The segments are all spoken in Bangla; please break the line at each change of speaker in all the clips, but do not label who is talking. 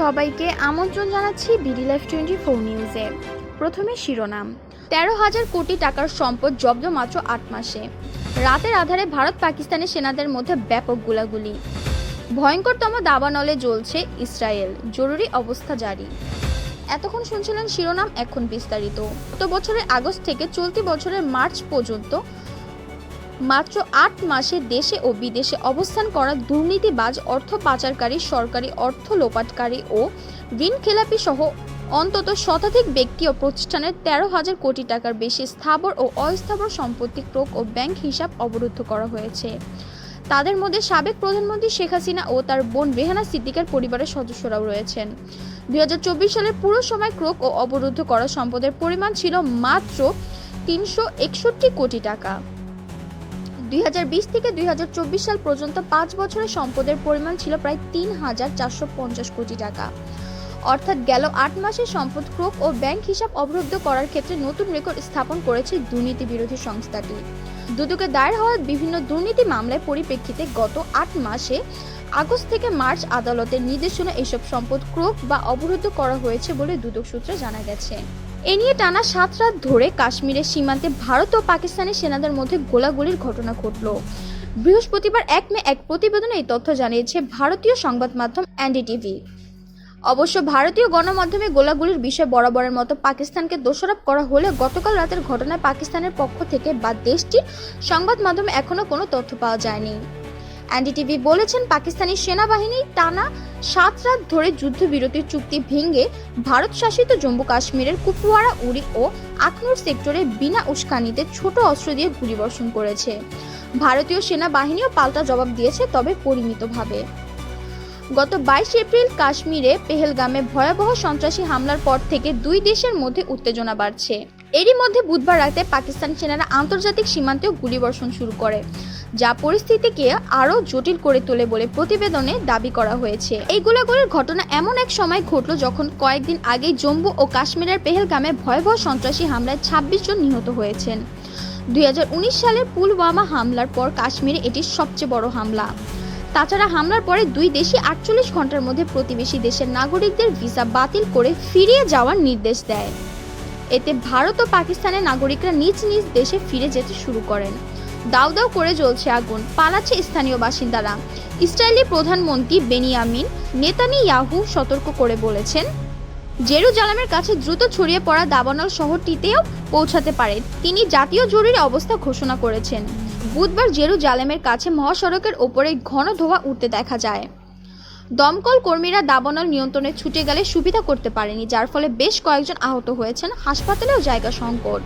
সবাইকে আমন্ত্রণ জানাচ্ছি বিডি লাইফ টোয়েন্টি ফোর নিউজে প্রথমে শিরোনাম তেরো হাজার কোটি টাকার সম্পদ জব্দ মাত্র আট মাসে রাতের আধারে ভারত পাকিস্তানের সেনাদের মধ্যে ব্যাপক গোলাগুলি ভয়ঙ্করতম দাবানলে জ্বলছে ইসরায়েল জরুরি অবস্থা জারি এতক্ষণ শুনছিলেন শিরোনাম এখন বিস্তারিত গত বছরের আগস্ট থেকে চলতি বছরের মার্চ পর্যন্ত মাত্র আট মাসে দেশে ও বিদেশে অবস্থান করা দুর্নীতিবাজ অর্থ পাচারকারী সরকারি অর্থ লোপাটকারী ও ঋণ খেলাপি সহ অন্তত শতাধিক ব্যক্তি ও প্রতিষ্ঠানের তেরো হাজার কোটি টাকার বেশি স্থাবর ও অস্থাবর সম্পত্তি ক্রোক ও ব্যাংক হিসাব অবরুদ্ধ করা হয়েছে তাদের মধ্যে সাবেক প্রধানমন্ত্রী শেখ হাসিনা ও তার বোন রেহানা সিদ্দিকের পরিবারের সদস্যরাও রয়েছেন দুই সালের পুরো সময় ক্রোক ও অবরুদ্ধ করা সম্পদের পরিমাণ ছিল মাত্র তিনশো কোটি টাকা দুই থেকে দুই সাল পর্যন্ত পাঁচ বছরে সম্পদের পরিমাণ ছিল প্রায় তিন হাজার চারশো পঞ্চাশ কোটি টাকা অর্থাৎ গেল আট মাসে সম্পদ ক্রোক ও ব্যাংক হিসাব অবরুদ্ধ করার ক্ষেত্রে নতুন রেকর্ড স্থাপন করেছে দুর্নীতি বিরোধী সংস্থাটি দুদকে দায়ের হওয়া বিভিন্ন দুর্নীতি মামলায় পরিপ্রেক্ষিতে গত আট মাসে আগস্ট থেকে মার্চ আদালতের নির্দেশনা এসব সম্পদ ক্রোক বা অবরুদ্ধ করা হয়েছে বলে দুদক সূত্রে জানা গেছে এ নিয়ে টানা সাত রাত ধরে কাশ্মীরের সীমান্তে ভারত ও পাকিস্তানের সেনাদের মধ্যে গোলাগুলির ঘটনা ঘটল বৃহস্পতিবার এক মে এক প্রতিবেদনে এই তথ্য জানিয়েছে ভারতীয় সংবাদ মাধ্যম এনডিটিভি অবশ্য ভারতীয় গণমাধ্যমে গোলাগুলির বিষয়ে বরাবরের মতো পাকিস্তানকে দোষারোপ করা হলে গতকাল রাতের ঘটনায় পাকিস্তানের পক্ষ থেকে বা দেশটির সংবাদ মাধ্যমে এখনও কোনো তথ্য পাওয়া যায়নি এনডিটিভি বলেছেন পাকিস্তানি সেনাবাহিনী টানা সাত রাত ধরে যুদ্ধবিরতির চুক্তি ভেঙে ভারত শাসিত জম্মু কাশ্মীরের কুপওয়ারা উড়ি ও আখনুর সেক্টরে বিনা উস্কানিতে ছোট অস্ত্র দিয়ে গুলিবর্ষণ করেছে ভারতীয় সেনাবাহিনীও পাল্টা জবাব দিয়েছে তবে পরিমিতভাবে গত বাইশ এপ্রিল কাশ্মীরে পেহেলগামে ভয়াবহ সন্ত্রাসী হামলার পর থেকে দুই দেশের মধ্যে উত্তেজনা বাড়ছে এরই মধ্যে বুধবার রাতে পাকিস্তান সেনারা আন্তর্জাতিক সীমান্তেও গুলিবর্ষণ শুরু করে যা পরিস্থিতিকে আরও জটিল করে তোলে বলে প্রতিবেদনে দাবি করা হয়েছে এই গোলাগুলির ঘটনা এমন এক সময় ঘটল যখন কয়েকদিন আগেই জম্মু ও কাশ্মীরের পেহেলগামে ভয়াবহ সন্ত্রাসী হামলায় ছাব্বিশ জন নিহত হয়েছেন দুই সালের পুলওয়ামা হামলার পর কাশ্মীরে এটি সবচেয়ে বড় হামলা তাছাড়া হামলার পরে দুই দেশই আটচল্লিশ ঘন্টার মধ্যে প্রতিবেশী দেশের নাগরিকদের ভিসা বাতিল করে ফিরিয়ে যাওয়ার নির্দেশ দেয় এতে ভারত ও পাকিস্তানের নাগরিকরা নিজ নিজ দেশে ফিরে যেতে শুরু করেন দাউ দাউ করে জ্বলছে আগুন পালাচ্ছে স্থানীয় বাসিন্দারা ইসরায়েলি প্রধানমন্ত্রী বেনিয়ামিন নেতানি ইয়াহু সতর্ক করে বলেছেন জেরুজালামের কাছে দ্রুত ছড়িয়ে পড়া দাবানল শহরটিতেও পৌঁছাতে পারে তিনি জাতীয় জরুরি অবস্থা ঘোষণা করেছেন বুধবার জেরুজালেমের কাছে মহাসড়কের ওপরে ঘন ধোয়া উঠতে দেখা যায় দমকল কর্মীরা দাবানল নিয়ন্ত্রণে ছুটে গেলে সুবিধা করতে পারেনি যার ফলে বেশ কয়েকজন আহত হয়েছেন হাসপাতালেও জায়গা সংকট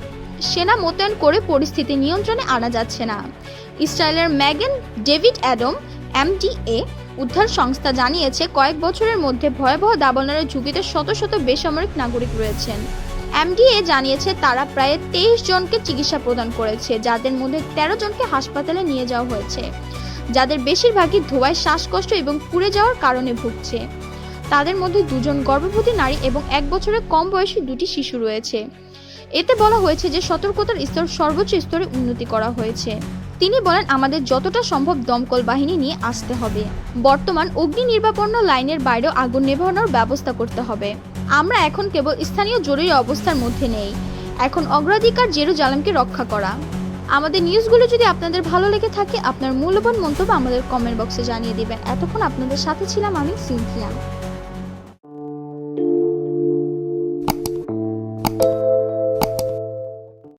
সেনা মোতায়েন করে পরিস্থিতি নিয়ন্ত্রণে আনা যাচ্ছে না ইসরায়েলের ম্যাগেন ডেভিড অ্যাডম এমডিএ উদ্ধার সংস্থা জানিয়েছে কয়েক বছরের মধ্যে ভয়াবহ দাবানলের ঝুঁকিতে শত শত বেসামরিক নাগরিক রয়েছেন এমডিএ জানিয়েছে তারা প্রায় তেইশ জনকে চিকিৎসা প্রদান করেছে যাদের মধ্যে তেরো জনকে হাসপাতালে নিয়ে যাওয়া হয়েছে যাদের বেশিরভাগই ধোয়ায় শ্বাসকষ্ট এবং পুড়ে যাওয়ার কারণে ভুগছে তাদের মধ্যে দুজন গর্ভবতী নারী এবং এক বছরের কম বয়সী দুটি শিশু রয়েছে এতে বলা হয়েছে যে সতর্কতার স্তর সর্বোচ্চ স্তরে উন্নতি করা হয়েছে তিনি বলেন আমাদের যতটা সম্ভব দমকল বাহিনী নিয়ে আসতে হবে বর্তমান অগ্নি নির্বাপন্ন লাইনের বাইরেও আগুন নেভানোর ব্যবস্থা করতে হবে আমরা এখন কেবল স্থানীয় জরুরি অবস্থার মধ্যে নেই এখন অগ্রাধিকার জেরুজালামকে রক্ষা করা আমাদের নিউজগুলো যদি আপনাদের ভালো লেগে থাকে আপনার মূল্যবান মন্তব্য আমাদের কমেন্ট বক্সে জানিয়ে দিবেন এতক্ষণ আপনাদের সাথে ছিলাম আমি সিনথিয়া